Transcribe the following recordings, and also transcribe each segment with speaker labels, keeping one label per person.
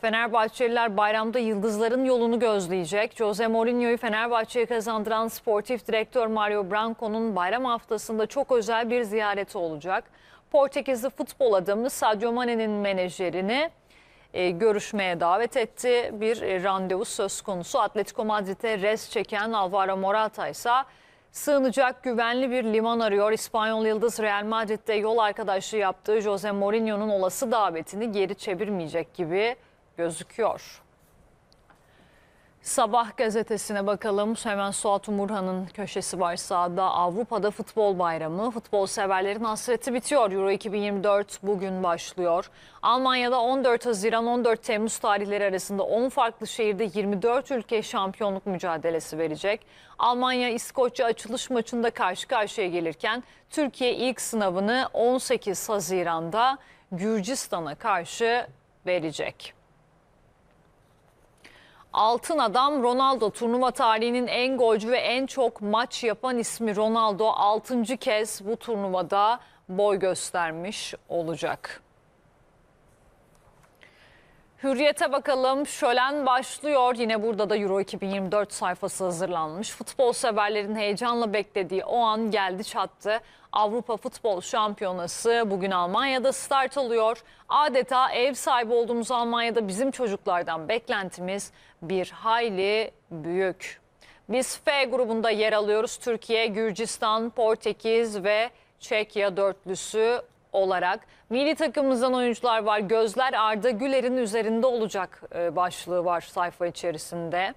Speaker 1: Fenerbahçeliler bayramda yıldızların yolunu gözleyecek. Jose Mourinho'yu Fenerbahçe'ye kazandıran sportif direktör Mario Branco'nun bayram haftasında çok özel bir ziyareti olacak. Portekizli futbol adamı Sadio Mane'nin menajerini e, görüşmeye davet etti. Bir e, randevu söz konusu. Atletico Madrid'e res çeken Alvaro Morata ise sığınacak güvenli bir liman arıyor. İspanyol Yıldız Real Madrid'de yol arkadaşlığı yaptığı Jose Mourinho'nun olası davetini geri çevirmeyecek gibi gözüküyor. Sabah gazetesine bakalım. Hemen Suat Umurhan'ın köşesi var sağda. Avrupa'da futbol bayramı. Futbol severlerin hasreti bitiyor. Euro 2024 bugün başlıyor. Almanya'da 14 Haziran 14 Temmuz tarihleri arasında 10 farklı şehirde 24 ülke şampiyonluk mücadelesi verecek. Almanya İskoçya açılış maçında karşı karşıya gelirken Türkiye ilk sınavını 18 Haziran'da Gürcistan'a karşı verecek. Altın Adam Ronaldo turnuva tarihinin en golcü ve en çok maç yapan ismi Ronaldo 6. kez bu turnuvada boy göstermiş olacak. Hürriyete bakalım. Şölen başlıyor. Yine burada da Euro 2024 sayfası hazırlanmış. Futbol severlerin heyecanla beklediği o an geldi çattı. Avrupa Futbol Şampiyonası bugün Almanya'da start alıyor. Adeta ev sahibi olduğumuz Almanya'da bizim çocuklardan beklentimiz bir hayli büyük. Biz F grubunda yer alıyoruz. Türkiye, Gürcistan, Portekiz ve Çekya dörtlüsü olarak. Milli takımımızdan oyuncular var. Gözler Arda Güler'in üzerinde olacak e, başlığı var sayfa içerisinde.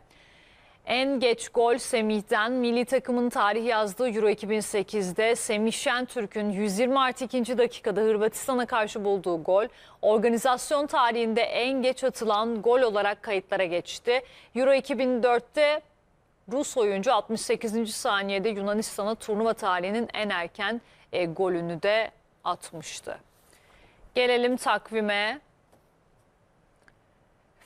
Speaker 1: En geç gol Semih'ten milli takımın tarih yazdığı Euro 2008'de Semih Şentürk'ün 120 artı 2. dakikada Hırvatistan'a karşı bulduğu gol organizasyon tarihinde en geç atılan gol olarak kayıtlara geçti. Euro 2004'te Rus oyuncu 68. saniyede Yunanistan'a turnuva tarihinin en erken e, golünü de atmıştı. Gelelim takvime.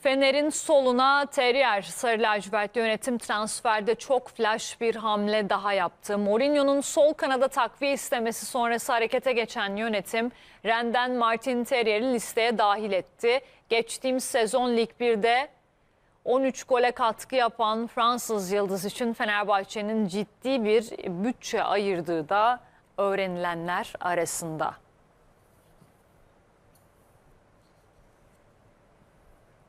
Speaker 1: Fener'in soluna Terrier Sarı Lacivert yönetim transferde çok flash bir hamle daha yaptı. Mourinho'nun sol kanada takviye istemesi sonrası harekete geçen yönetim Ren'den Martin Terrier'i listeye dahil etti. Geçtiğimiz sezon Lig 1'de 13 gole katkı yapan Fransız yıldız için Fenerbahçe'nin ciddi bir bütçe ayırdığı da öğrenilenler arasında.